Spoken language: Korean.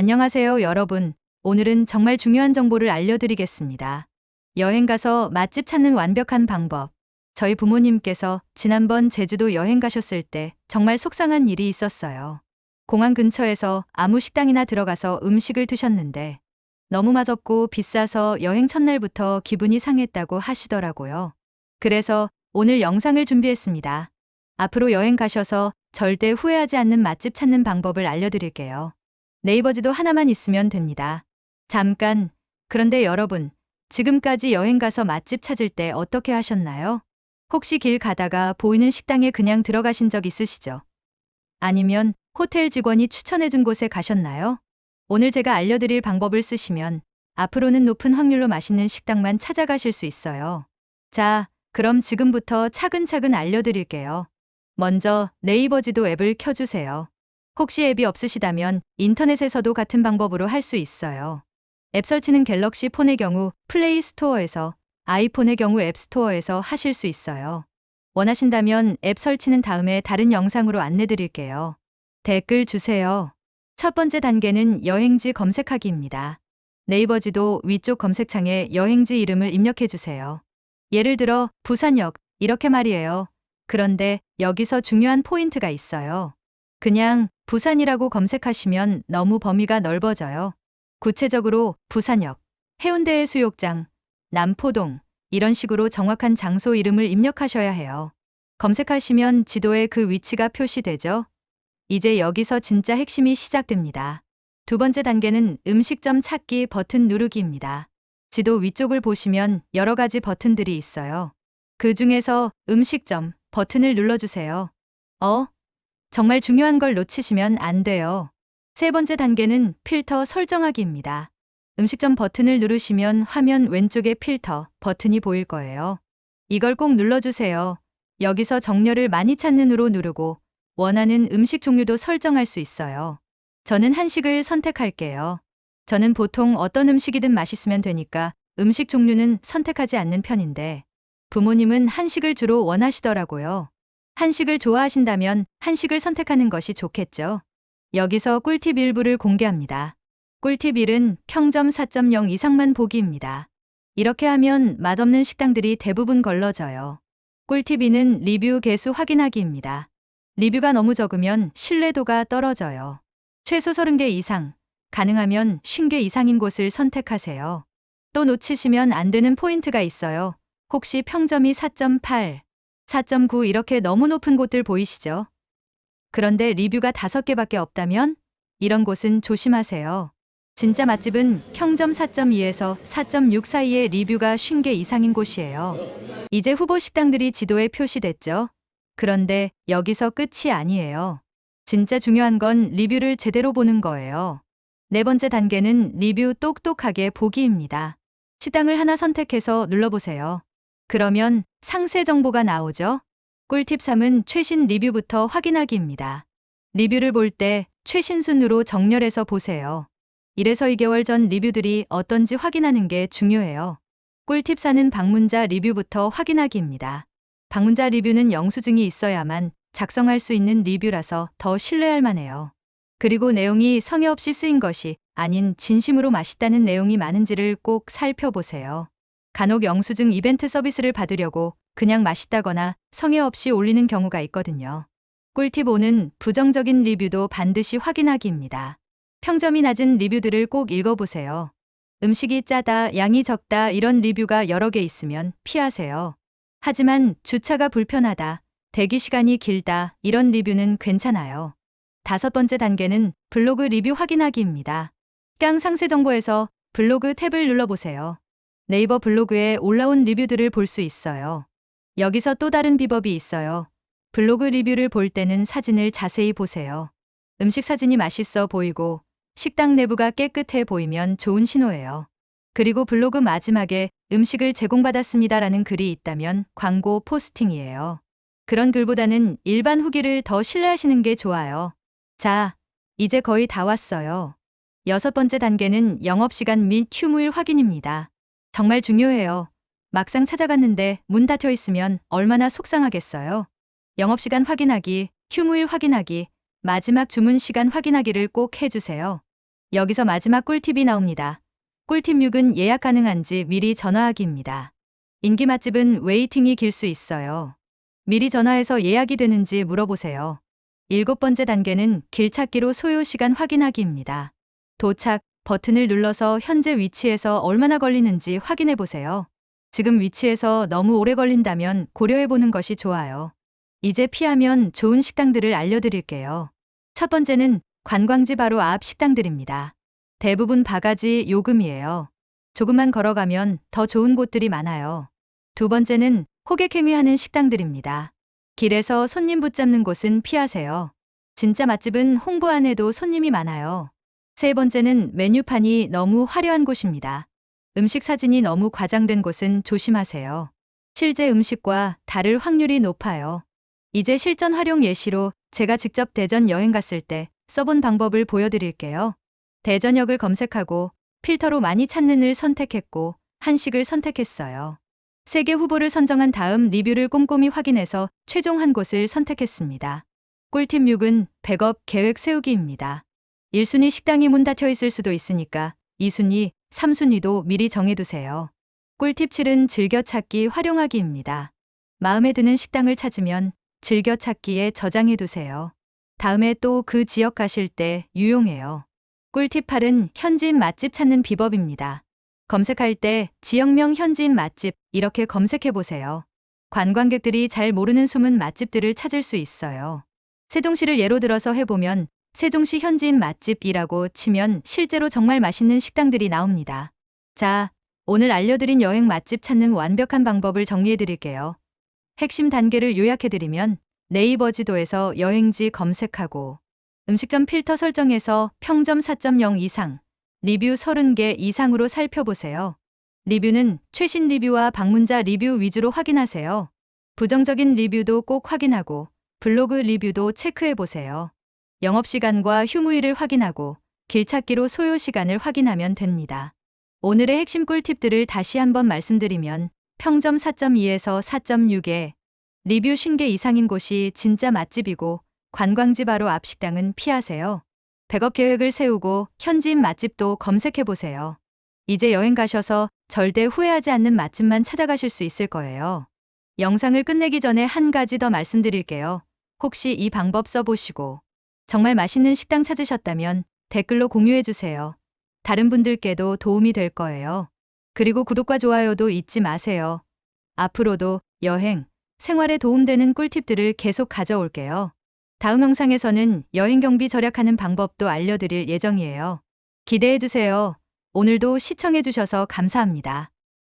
안녕하세요, 여러분. 오늘은 정말 중요한 정보를 알려드리겠습니다. 여행 가서 맛집 찾는 완벽한 방법. 저희 부모님께서 지난번 제주도 여행 가셨을 때 정말 속상한 일이 있었어요. 공항 근처에서 아무 식당이나 들어가서 음식을 드셨는데 너무 맛없고 비싸서 여행 첫날부터 기분이 상했다고 하시더라고요. 그래서 오늘 영상을 준비했습니다. 앞으로 여행 가셔서 절대 후회하지 않는 맛집 찾는 방법을 알려드릴게요. 네이버 지도 하나만 있으면 됩니다. 잠깐. 그런데 여러분, 지금까지 여행 가서 맛집 찾을 때 어떻게 하셨나요? 혹시 길 가다가 보이는 식당에 그냥 들어가신 적 있으시죠? 아니면 호텔 직원이 추천해준 곳에 가셨나요? 오늘 제가 알려드릴 방법을 쓰시면 앞으로는 높은 확률로 맛있는 식당만 찾아가실 수 있어요. 자, 그럼 지금부터 차근차근 알려드릴게요. 먼저 네이버 지도 앱을 켜주세요. 혹시 앱이 없으시다면 인터넷에서도 같은 방법으로 할 수 있어요. 앱 설치는 갤럭시 폰의 경우 플레이 스토어에서, 아이폰의 경우 앱 스토어에서 하실 수 있어요. 원하신다면 앱 설치는 다음에 다른 영상으로 안내 드릴게요. 댓글 주세요. 첫 번째 단계는 여행지 검색하기입니다. 네이버 지도 위쪽 검색창에 여행지 이름을 입력해 주세요. 예를 들어 부산역 이렇게 말이에요. 그런데 여기서 중요한 포인트가 있어요. 그냥 부산이라고 검색하시면 너무 범위가 넓어져요. 구체적으로 부산역, 해운대 해수욕장, 남포동 이런 식으로 정확한 장소 이름을 입력하셔야 해요. 검색하시면 지도에 그 위치가 표시되죠? 이제 여기서 진짜 핵심이 시작됩니다. 두 번째 단계는 음식점 찾기 버튼 누르기입니다. 지도 위쪽을 보시면 여러 가지 버튼들이 있어요. 그 중에서 음식점 버튼을 눌러주세요. 어? 정말 중요한 걸 놓치시면 안 돼요. 세 번째 단계는 필터 설정하기입니다. 음식점 버튼을 누르시면 화면 왼쪽에 필터 버튼이 보일 거예요. 이걸 꼭 눌러주세요. 여기서 정렬을 많이 찾는으로 누르고 원하는 음식 종류도 설정할 수 있어요. 저는 한식을 선택할게요. 저는 보통 어떤 음식이든 맛있으면 되니까 음식 종류는 선택하지 않는 편인데 부모님은 한식을 주로 원하시더라고요. 한식을 좋아하신다면 한식을 선택하는 것이 좋겠죠. 여기서 꿀팁 일부를 공개합니다. 꿀팁 1은 평점 4.0 이상만 보기입니다. 이렇게 하면 맛없는 식당들이 대부분 걸러져요. 꿀팁 2는 리뷰 개수 확인하기입니다. 리뷰가 너무 적으면 신뢰도가 떨어져요. 최소 30개 이상, 가능하면 50개 이상인 곳을 선택하세요. 또 놓치시면 안 되는 포인트가 있어요. 혹시 평점이 4.8, 4.9 이렇게 너무 높은 곳들 보이시죠? 그런데 리뷰가 5개밖에 없다면 이런 곳은 조심하세요. 진짜 맛집은 평점 4.2에서 4.6 사이의 리뷰가 50개 이상인 곳이에요. 이제 후보 식당들이 지도에 표시됐죠? 그런데 여기서 끝이 아니에요. 진짜 중요한 건 리뷰를 제대로 보는 거예요. 네 번째 단계는 리뷰 똑똑하게 보기입니다. 식당을 하나 선택해서 눌러보세요. 그러면 상세 정보가 나오죠? 꿀팁 3은 최신 리뷰부터 확인하기입니다. 리뷰를 볼 때 최신 순으로 정렬해서 보세요. 1에서 2개월 전 리뷰들이 어떤지 확인하는 게 중요해요. 꿀팁 4는 방문자 리뷰부터 확인하기입니다. 방문자 리뷰는 영수증이 있어야만 작성할 수 있는 리뷰라서 더 신뢰할 만해요. 그리고 내용이 성의 없이 쓰인 것이 아닌 진심으로 맛있다는 내용이 많은지를 꼭 살펴보세요. 간혹 영수증 이벤트 서비스를 받으려고 그냥 맛있다거나 성의 없이 올리는 경우가 있거든요. 꿀팁 5는 부정적인 리뷰도 반드시 확인하기입니다. 평점이 낮은 리뷰들을 꼭 읽어보세요. 음식이 짜다, 양이 적다 이런 리뷰가 여러 개 있으면 피하세요. 하지만 주차가 불편하다, 대기 시간이 길다 이런 리뷰는 괜찮아요. 다섯 번째 단계는 블로그 리뷰 확인하기입니다. 깡 상세 정보에서 블로그 탭을 눌러보세요. 네이버 블로그에 올라온 리뷰들을 볼 수 있어요. 여기서 또 다른 비법이 있어요. 블로그 리뷰를 볼 때는 사진을 자세히 보세요. 음식 사진이 맛있어 보이고 식당 내부가 깨끗해 보이면 좋은 신호예요. 그리고 블로그 마지막에 음식을 제공받았습니다라는 글이 있다면 광고 포스팅이에요. 그런 글보다는 일반 후기를 더 신뢰하시는 게 좋아요. 자, 이제 거의 다 왔어요. 여섯 번째 단계는 영업시간 및 휴무일 확인입니다. 정말 중요해요. 막상 찾아갔는데 문 닫혀 있으면 얼마나 속상하겠어요. 영업시간 확인하기, 휴무일 확인하기, 마지막 주문 시간 확인하기를 꼭 해주세요. 여기서 마지막 꿀팁이 나옵니다. 꿀팁 6은 예약 가능한지 미리 전화하기입니다. 인기 맛집은 웨이팅이 길 수 있어요. 미리 전화해서 예약이 되는지 물어보세요. 일곱 번째 단계는 길 찾기로 소요 시간 확인하기입니다. 도착 버튼을 눌러서 현재 위치에서 얼마나 걸리는지 확인해 보세요. 지금 위치에서 너무 오래 걸린다면 고려해 보는 것이 좋아요. 이제 피하면 좋은 식당들을 알려드릴게요. 첫 번째는 관광지 바로 앞 식당들입니다. 대부분 바가지 요금이에요. 조금만 걸어가면 더 좋은 곳들이 많아요. 두 번째는 호객 행위하는 식당들입니다. 길에서 손님 붙잡는 곳은 피하세요. 진짜 맛집은 홍보 안 해도 손님이 많아요. 세 번째는 메뉴판이 너무 화려한 곳입니다. 음식 사진이 너무 과장된 곳은 조심하세요. 실제 음식과 다를 확률이 높아요. 이제 실전 활용 예시로 제가 직접 대전 여행 갔을 때 써본 방법을 보여드릴게요. 대전역을 검색하고 필터로 많이 찾는 을 선택했고 한식을 선택했어요. 세 개 후보를 선정한 다음 리뷰를 꼼꼼히 확인해서 최종 한 곳을 선택했습니다. 꿀팁 6은 백업 계획 세우기입니다. 1순위 식당이 문 닫혀 있을 수도 있으니까 2순위, 3순위도 미리 정해두세요. 꿀팁 7은 즐겨찾기 활용하기입니다. 마음에 드는 식당을 찾으면 즐겨찾기에 저장해두세요. 다음에 또 그 지역 가실 때 유용해요. 꿀팁 8은 현지인 맛집 찾는 비법입니다. 검색할 때 지역명 현지인 맛집 이렇게 검색해 보세요. 관광객들이 잘 모르는 숨은 맛집들을 찾을 수 있어요. 세종시를 예로 들어서 해보면 세종시 현지인 맛집이라고 치면 실제로 정말 맛있는 식당들이 나옵니다. 자, 오늘 알려드린 여행 맛집 찾는 완벽한 방법을 정리해 드릴게요. 핵심 단계를 요약해드리면 네이버 지도에서 여행지 검색하고 음식점 필터 설정해서 평점 4.0 이상, 리뷰 30개 이상으로 살펴보세요. 리뷰는 최신 리뷰와 방문자 리뷰 위주로 확인하세요. 부정적인 리뷰도 꼭 확인하고 블로그 리뷰도 체크해 보세요. 영업시간과 휴무일을 확인하고 길찾기로 소요 시간을 확인하면 됩니다. 오늘의 핵심 꿀팁들을 다시 한번 말씀드리면 평점 4.2에서 4.6에 리뷰 50개 이상인 곳이 진짜 맛집이고 관광지 바로 앞 식당은 피하세요. 백업 계획을 세우고 현지인 맛집도 검색해 보세요. 이제 여행 가셔서 절대 후회하지 않는 맛집만 찾아가실 수 있을 거예요. 영상을 끝내기 전에 한 가지 더 말씀드릴게요. 혹시 이 방법 써보시고 정말 맛있는 식당 찾으셨다면 댓글로 공유해 주세요. 다른 분들께도 도움이 될 거예요. 그리고 구독과 좋아요도 잊지 마세요. 앞으로도 여행, 생활에 도움되는 꿀팁들을 계속 가져올게요. 다음 영상에서는 여행 경비 절약하는 방법도 알려드릴 예정이에요. 기대해 주세요. 오늘도 시청해 주셔서 감사합니다.